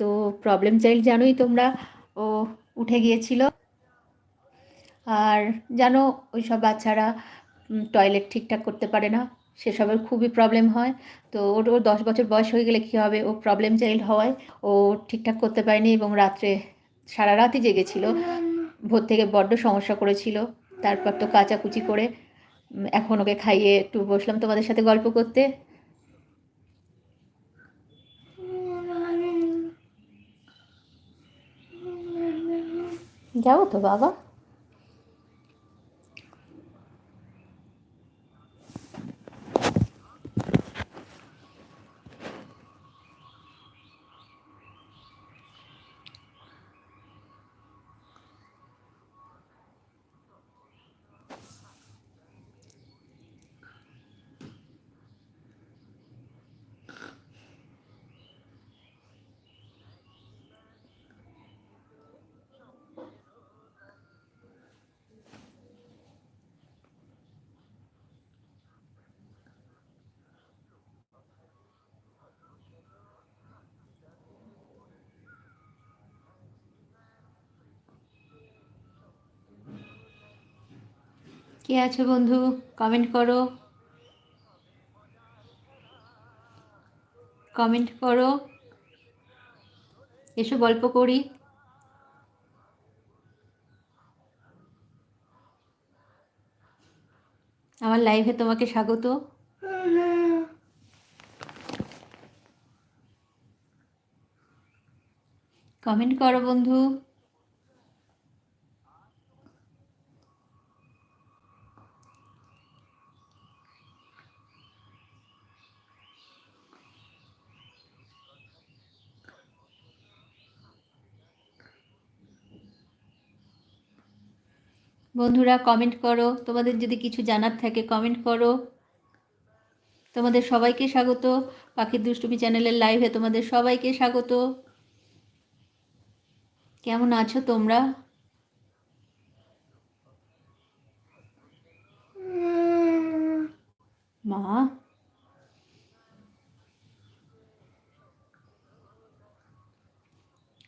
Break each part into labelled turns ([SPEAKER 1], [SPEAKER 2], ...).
[SPEAKER 1] তো problem child জানোই তোমরা। ও উঠে গিয়েছিল। আর জানো ওই সব বাচ্চারা টয়লেট ঠিকঠাক করতে পারে না। সেসবের খুবই প্রবলেম হয়। তো ওর ওর দশ বছর বয়স হয়ে গেলে কী হবে? ও প্রবলেম চাইল্ড হওয়ায় ও ঠিকঠাক করতে পারেনি এবং রাত্রে সারা রাতই জেগেছিল। ভোর থেকে বড্ড সমস্যা করেছিল। তারপর তো কাচাকুচি করে এখন ওকে খাইয়ে একটু বসলাম তোমাদের সাথে গল্প করতে। যাও তো বাবা কে আছে বন্ধু? কমেন্ট করো। কমেন্ট করো। এসো গল্প করি। আমার লাইভে তোমাকে স্বাগত। কমেন্ট করো বন্ধু। বন্ধুরা কমেন্ট করো। তোমাদের যদি কিছু জানার থাকে কমেন্ট করো। তোমাদের সবাইকে স্বাগত। পাখির দুষ্টুমি চ্যানেলের লাইভে তোমাদের সবাইকে স্বাগত। কেমন আছো তোমরা? মা?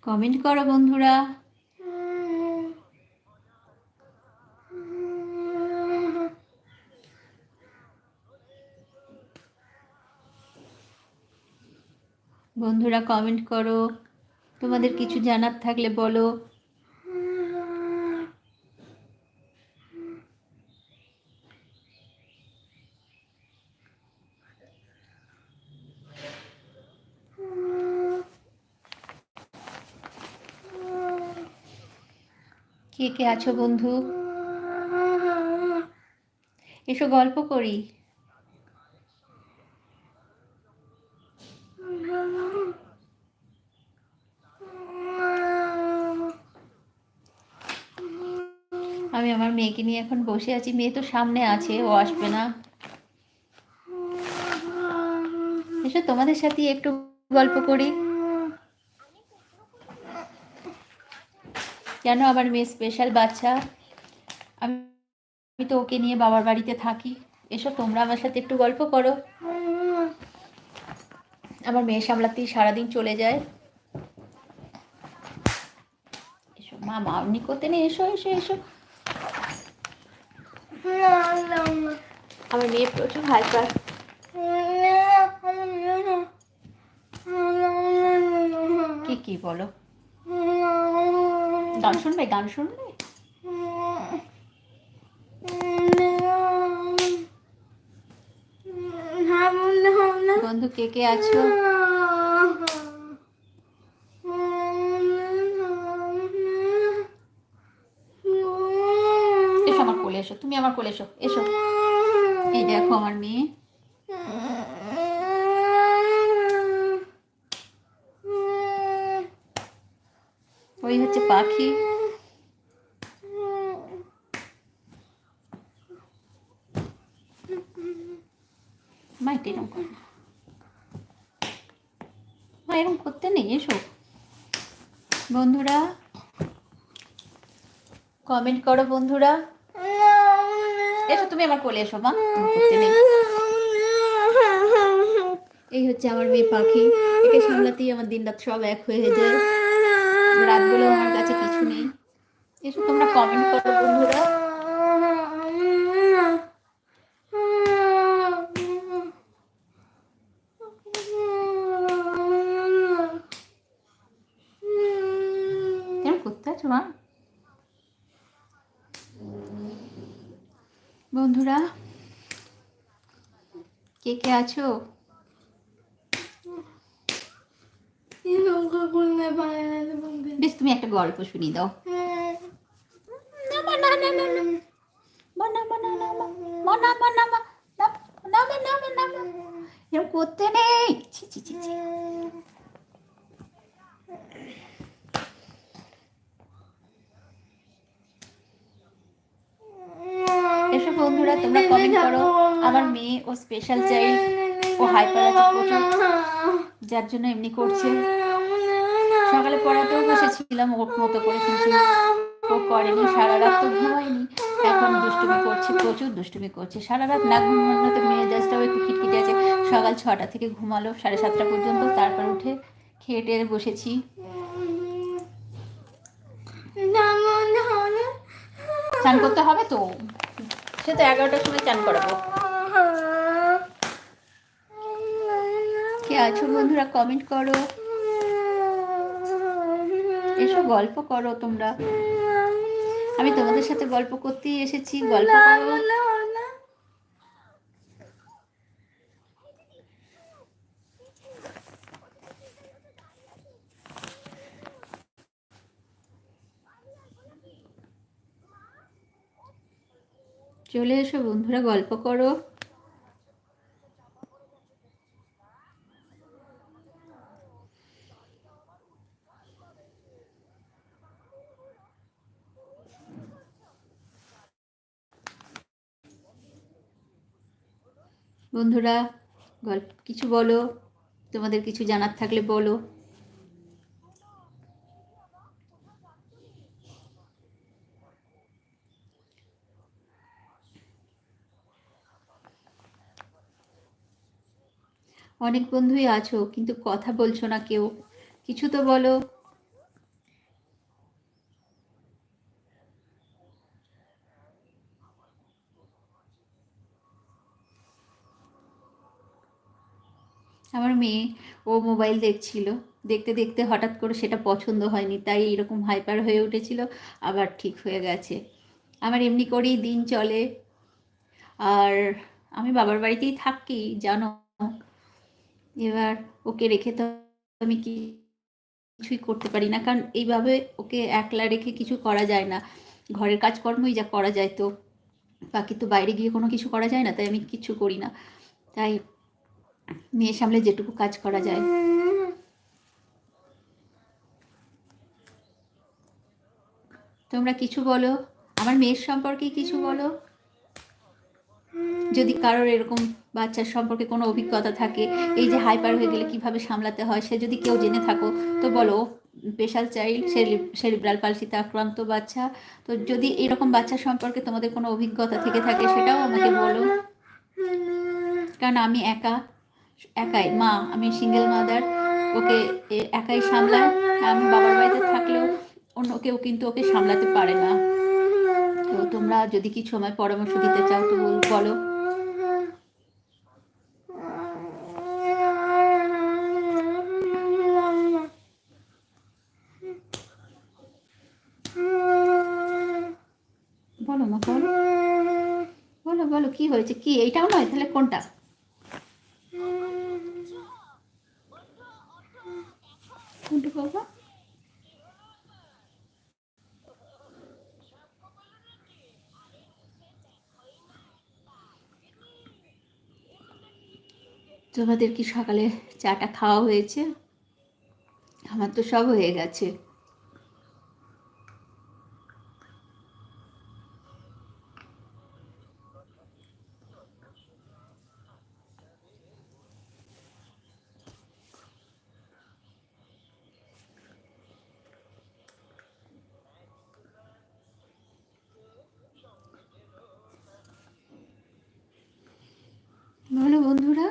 [SPEAKER 1] কমেন্ট করো বন্ধুরা। বন্ধুরা কমেন্ট করো। তোমাদের কিছু জানার থাকলে বলো। কে কে আছো বন্ধু? এসো গল্প করি আমি আমার মেয়েকে নিয়ে এখন বসে আছি। মেয়ে তো সামনে আছে, ও আসবে না। এসো, তোমাদের সাথে একটু গল্প করি। কেন আমার মেয়ে স্পেশাল বাচ্চা? আমি তো ওকে নিয়ে বাবার বাড়িতে থাকি। এসো, তোমরা আমার সাথে একটু গল্প করো। আমার মেয়ে সামলাতেই সারাদিন চলে যায়। এসো, মা মা আপনি করতে নেই এসো এসো এসো। আমার মেয়ে প্রচুর হাইপার কি কি বলো? গান শুনবে গান শুনবে? বন্ধু, কে কে আছো এসো আমার কোলে এসো, তুমি আমার কোলে এসো এসো। এই দেখো আমার মেয়ে। ওই হচ্ছে পাখি। মা, এটা এরকম করে। মা এরকম করতে নেই, এসো। বন্ধুরা কমেন্ট করো বন্ধুরা। এসো, তুমি আমার কোলে এসো, মা। এই হচ্ছে আমার মেয়ে পাখি। একে সামলাতেই আমার দিন রাত সব এক হয়ে যায়। রাতগুলো আমার কাছে কিছু নেই। এসব তোমরা কমেন্ট করো, বন্ধুরা। কেমন করতে আছো, মা? বন্ধুরা কে কে আছো? বেশ তুমি একটা গল্প শুনিয়ে দাও না মা, না না না না মা, না মা, না না মা। মা, না মা, না মা। না, না মা, না মা, না মা। এরকম করতে নেই ছি ছি ছি ছি। এসো বন্ধুরা তোমরা কমেন্ট করো আমার মেয়ে ও স্পেশাল চাইল্ড ও হাইপার আছে প্রচুর যার জন্য এমনি করছে। সকালে পড়াতেও বসেছিলাম ওর মতো করে ও করেনি। সারা রাত তো ঘুমায়নি। এখন দুষ্টুমি করছে, প্রচুর দুষ্টুমি করছে। সারা রাত না ঘুমানোতে মেজাজটাও একটু খিটখিটে আছে। সকাল ছটা থেকে ঘুমালো, সাড়ে সাতটা পর্যন্ত। তারপর উঠে খেয়ে টেয়ে বসেছি। চান করতে হবে তো? সে তো এগারোটার সময় চান করাবো। কে আছো বন্ধুরা? কমেন্ট করো। এসো, গল্প করো তোমরা। আমি তোমাদের সাথে গল্প করতেই এসেছি। গল্প করো। চলে এসো বন্ধুরা, গল্প করো। বন্ধুরা, গল্প, কিছু বলো। তোমাদের কিছু জানার থাকলে বলো। অনেক বন্ধুই আছো, কিন্তু কথা বলছো না কেউ। কিছু তো বলো আমার মেয়ে ও মোবাইল দেখছিল। দেখতে দেখতে হঠাৎ করে সেটা পছন্দ হয়নি, তাই এরকম হাইপার হয়ে উঠেছিল, আবার ঠিক হয়ে গেছে। আমার এমনি করেই দিন চলে। আর আমি বাবার বাড়িতেই থাকি, জানো? এবার ওকে রেখে তো আমি কি কিছুই করতে পারি না, কারণ এইভাবে ওকে একলা রেখে কিছু করা যায় না। ঘরের কাজকর্মই যা করা যায় তো, বাকি তো বাইরে গিয়ে কোনো কিছু করা যায় না, তাই আমি কিছু করি না। তাই মেয়ে সামলে যেটুকু কাজ করা যায়। তোমরা কিছু বলো? আমার মেয়ের সম্পর্কে কিছু বলো? যদি কারোর এরকম বাচ্চার সম্পর্কে কোনো অভিজ্ঞতা থাকে, এই যে হাইপার হয়ে গেলে কীভাবে সামলাতে হয়, সে যদি কেউ জেনে থাকো, তো বলো। স্পেশাল চাইল্ড সেরিব্রাল পালসিতে আক্রান্ত বাচ্চা, তো যদি এরকম বাচ্চা সম্পর্কে তোমাদের কোনো অভিজ্ঞতা থেকে থাকে, সেটাও আমাকে বলো। কারণ আমি একা একাই, মা, আমি সিঙ্গেল মাদার ওকে একাই সামলাই আমি বাবার বাড়িতে থাকলেও অন্য কেউ কিন্তু ওকে সামলাতে পারে না। তো তোমরা যদি কিছু আমায় পরামর্শ দিতে চাও, তো বলো। বলো মা, বলো। বলো বলো, কি হয়েছে? কি? এইটাও নয়, তাহলে কোনটা বাবা তোমাদের কি সকালে চাটা খাওয়া হয়েছে? আমার তো সব হয়ে গেছে বলো বন্ধুরা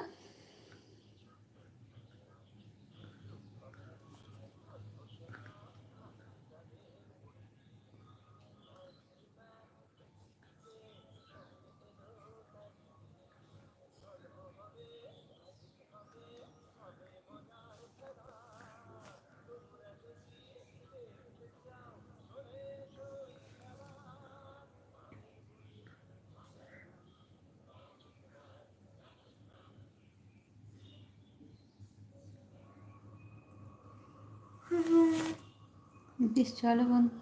[SPEAKER 1] বেশ চলো বন্ধু।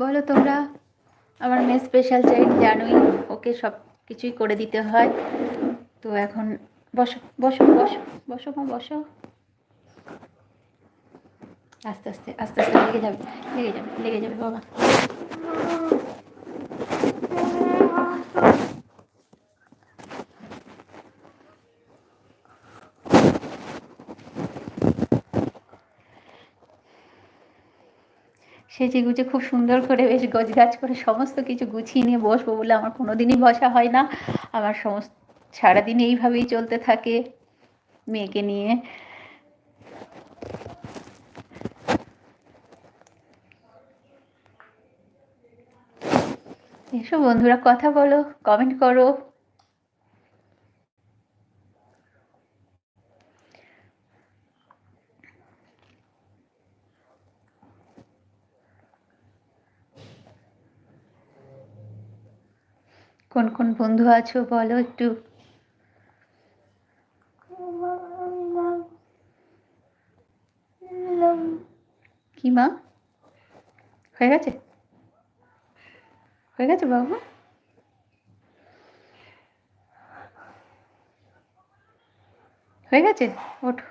[SPEAKER 1] বলো তোমরা, আমার মেয়ে স্পেশাল চাইল্ড জানোই, ওকে সব কিছুই করে দিতে হয়। তো এখন বসো বসো বসো বসো মা, বসো। আস্তে আস্তে আস্তে আস্তে, লেগে যাবে লেগে যাবে লেগে যাবে, বাবা। সেজে গুজে খুব সুন্দর করে বেশ গজগাছ করে সমস্ত কিছু গুছিয়ে নিয়ে বসবো বলে আমার কোনো দিনই বসা হয় না। আমার সমস্ত সারাদিন এইভাবেই চলতে থাকে। মেয়েকে নিয়ে এসো বন্ধুরা, কথা বলো কমেন্ট করো। কোন কোন বন্ধু আছো বলো একটু। কি মা? হয়ে গেছে? হয়ে গেছে বাবু? হয়ে গেছে? ওঠো।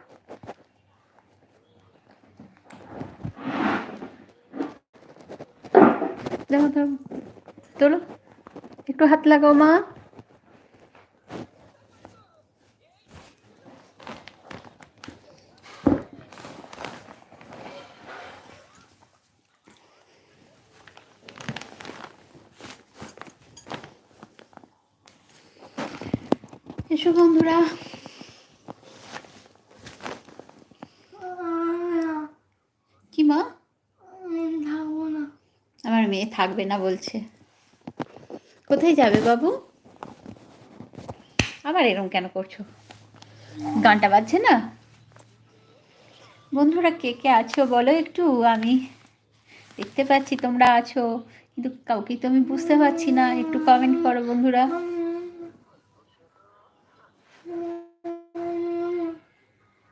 [SPEAKER 1] দেখো তোলো। একটু হাত লাগাও মা। এসো বন্ধুরা। কি মা? আমার মেয়ে থাকবে না বলছে। কোথায় যাবে বাবু? আবার এরম কেন করছ? গানটা বাজছে না? বন্ধুরা, কে কে আছো বলো একটু? আমি দেখতে পাচ্ছি তোমরা আছো, কিন্তু কাউকে তো আমি বুঝতে পারছি না। একটু কমেন্ট করো বন্ধুরা।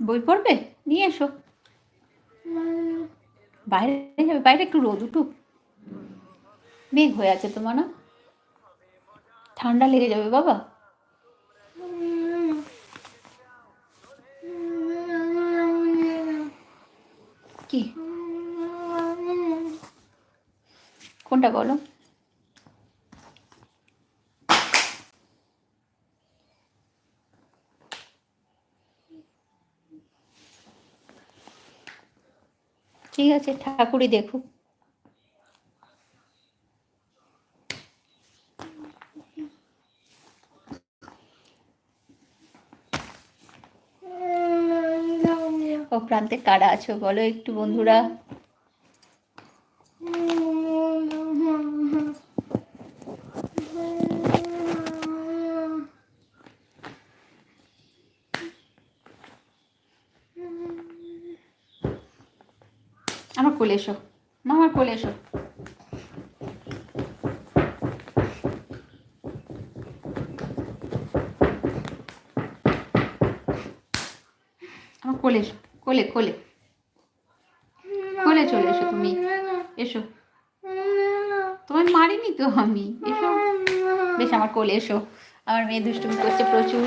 [SPEAKER 1] বই পড়বে? নিয়ে এসো। বাইরে যাবে? বাইরে একটু রোদ উঠুক। মেঘ হয়ে আছে তোমার না ঠান্ডা লেগে যাবে বাবা। কি? কোনটা বলো? ঠিক আছে ঠাকুরই দেখুক। ও প্রান্তে কারা আছো বলো একটু বন্ধুরা আমার কোলে এসো মা আমার কোলে এসো আমার কোলে এসো কোলে কোলে কোলে চলে এসো তুমি এসো তোমায় মারিনি তো আমি এসো বেশ আমার কোলে এসো আমার মেয়ে দুষ্টুমি করছে প্রচুর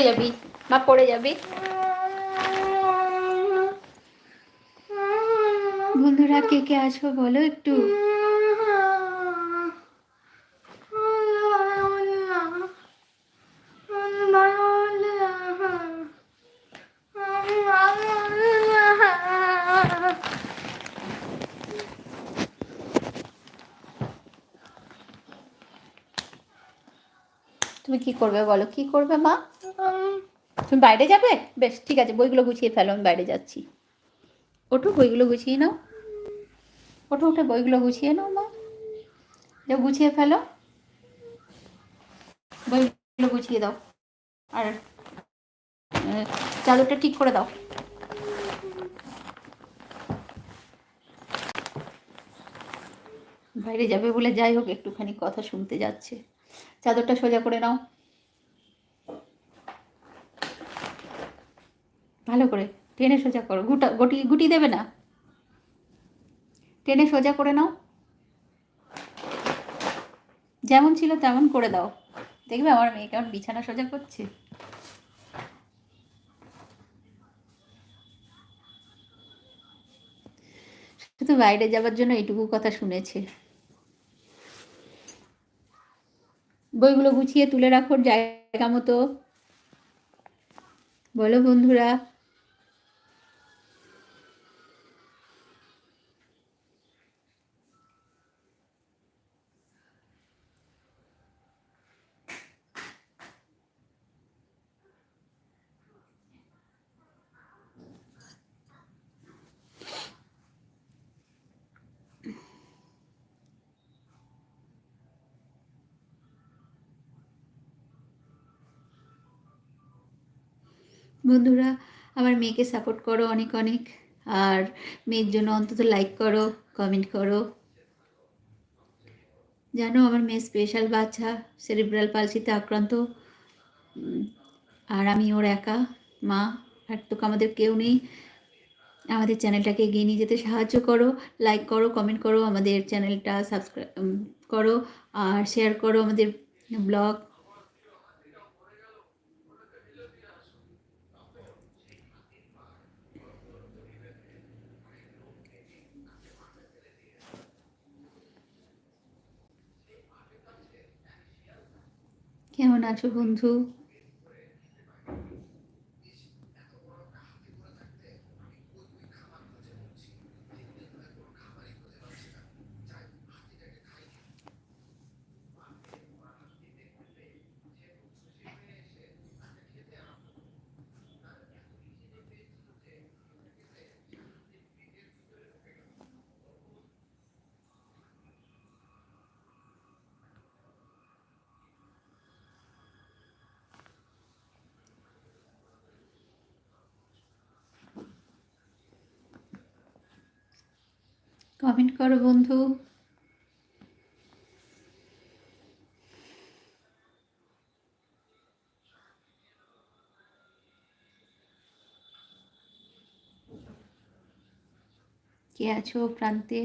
[SPEAKER 1] পড়ে যাবি মা পড়ে যাবি। বন্ধুরা কে কে আসব বলো একটু তো তুমি কি করবে বলো? কি করবে মা? তুমি বাইরে যাবে? বেশ, ঠিক আছে, বইগুলো গুছিয়ে ফেলো, আমি বাইরে যাচ্ছি। ওঠো, বইগুলো গুছিয়ে নাও। ওঠো উঠে বইগুলো গুছিয়ে নাও, মা। যে গুছিয়ে ফেলো। বইগুলো গুছিয়ে দাও। আর চাদরটা ঠিক করে দাও। বাইরে যাবে বলে যাই হোক, একটুখানি কথা শুনতে যাচ্ছে। চাদরটা সোজা করে নাও। ভালো করে টেনে সোজা করো। গুটা, গুটি গুটি দেবে না। টেনে সোজা করে নাও। যেমন ছিল তেমন করে দাও। দেখবে আমার মেয়ে কেমন বিছানা সোজা করছে। শুধু বাইরে যাবার জন্য এইটুকু কথা শুনেছে। বইগুলো গুছিয়ে তুলে রাখো জায়গা মতো। বলো বন্ধুরা। বন্ধুরা, আমার মেয়েকে সাপোর্ট করো অনেক অনেক। আর মেয়ের জন্য অন্তত লাইক করো কমেন্ট করো। জানো, আমার মেয়ে স্পেশাল বাচ্চা সেরিব্রাল পালসিতে আক্রান্ত। আর আমি ওর একা, মা। আর তোকে আমাদের কেউ নেই। আমাদের চ্যানেলটাকে এগিয়ে নিয়ে যেতে সাহায্য করো লাইক করো কমেন্ট করো, আমাদের চ্যানেলটা সাবস্ক্রাইব করো। আর শেয়ার করো আমাদের ব্লগ কেমন আছো বন্ধু কমেন্ট করো বন্ধু। কে আছো প্রান্তে?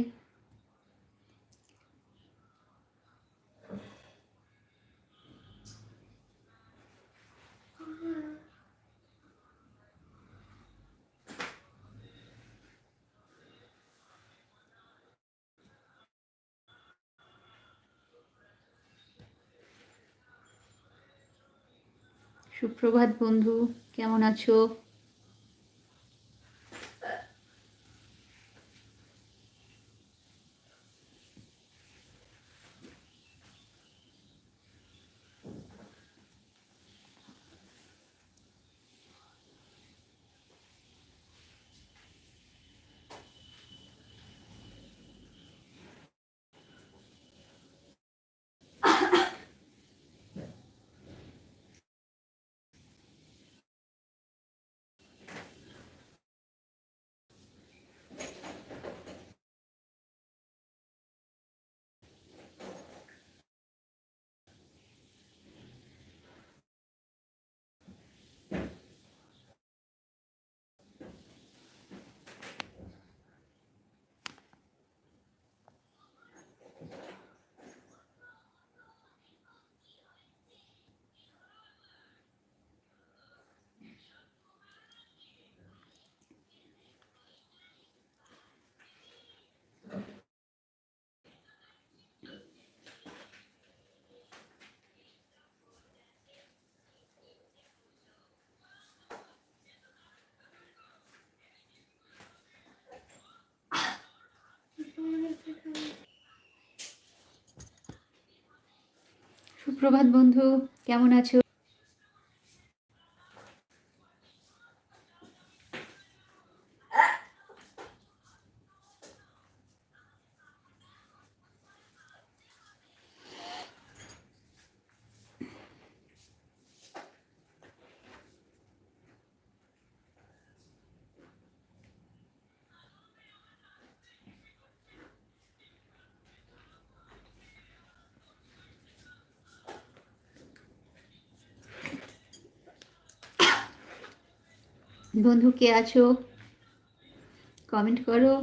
[SPEAKER 1] সুপ্রভাত বন্ধু কেমন আছো? সুপ্রভাত বন্ধু কেমন আছো? বন্ধু কে আছো? কমেন্ট করো।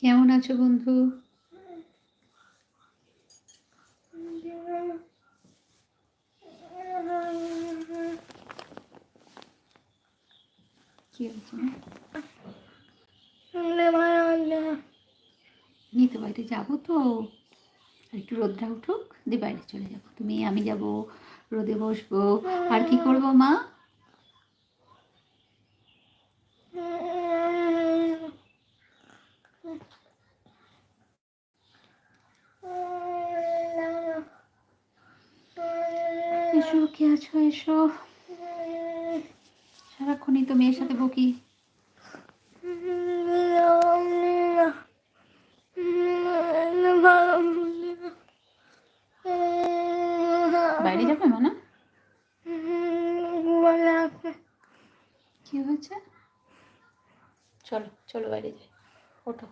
[SPEAKER 1] কেমন আছো বন্ধু? তো বাইরে যাব তো। একটু রোদটা উঠুক, দিয়ে বাইরে চলে যাব। তুমি, আমি যাব, রোদে বসবো। আর কি করব মা? এসো কে আছো, এসো। সারাক্ষণই তো মেয়ের সাথে বকি। বাইরে যাবে মানা? কি হয়েছে? চলো চলো বাইরে যাই। ওঠো।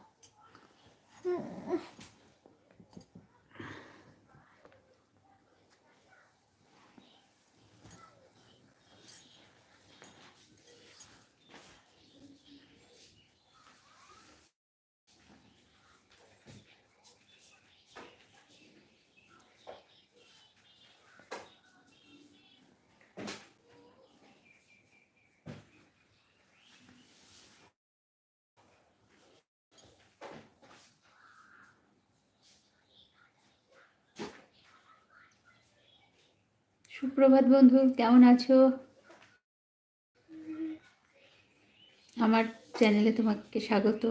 [SPEAKER 1] সুপ্রভাত বন্ধু, কেমন আছো? আমার চ্যানেলে তোমাকে স্বাগত।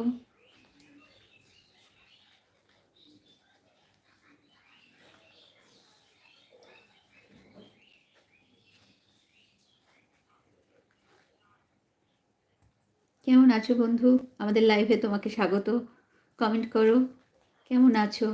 [SPEAKER 1] কেমন আছো বন্ধু? আমাদের লাইভে তোমাকে স্বাগত। কমেন্ট করো। কেমন আছো?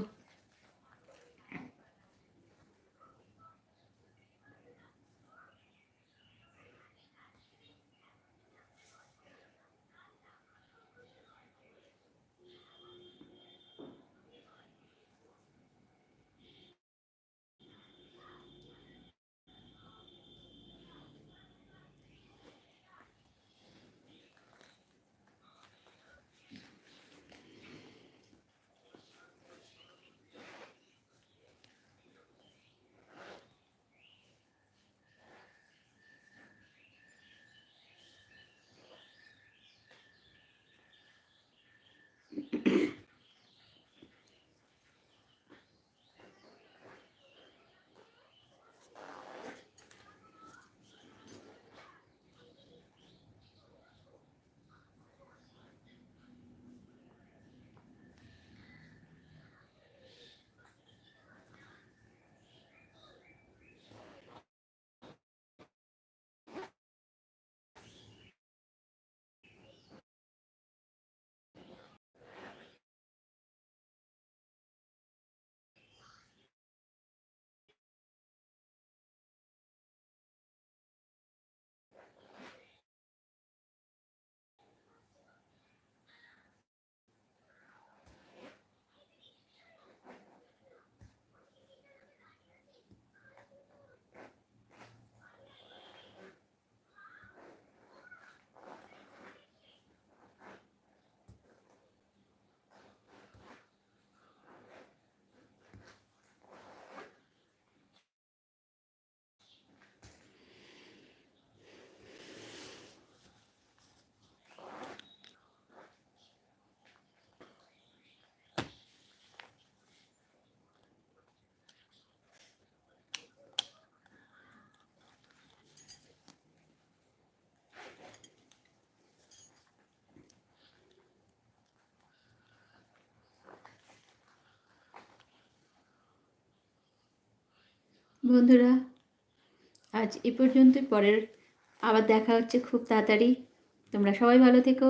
[SPEAKER 1] বন্ধুরা আজ এ পর্যন্তই। পরের আবার দেখা হচ্ছে খুব তাড়াতাড়ি। তোমরা সবাই ভালো থেকো।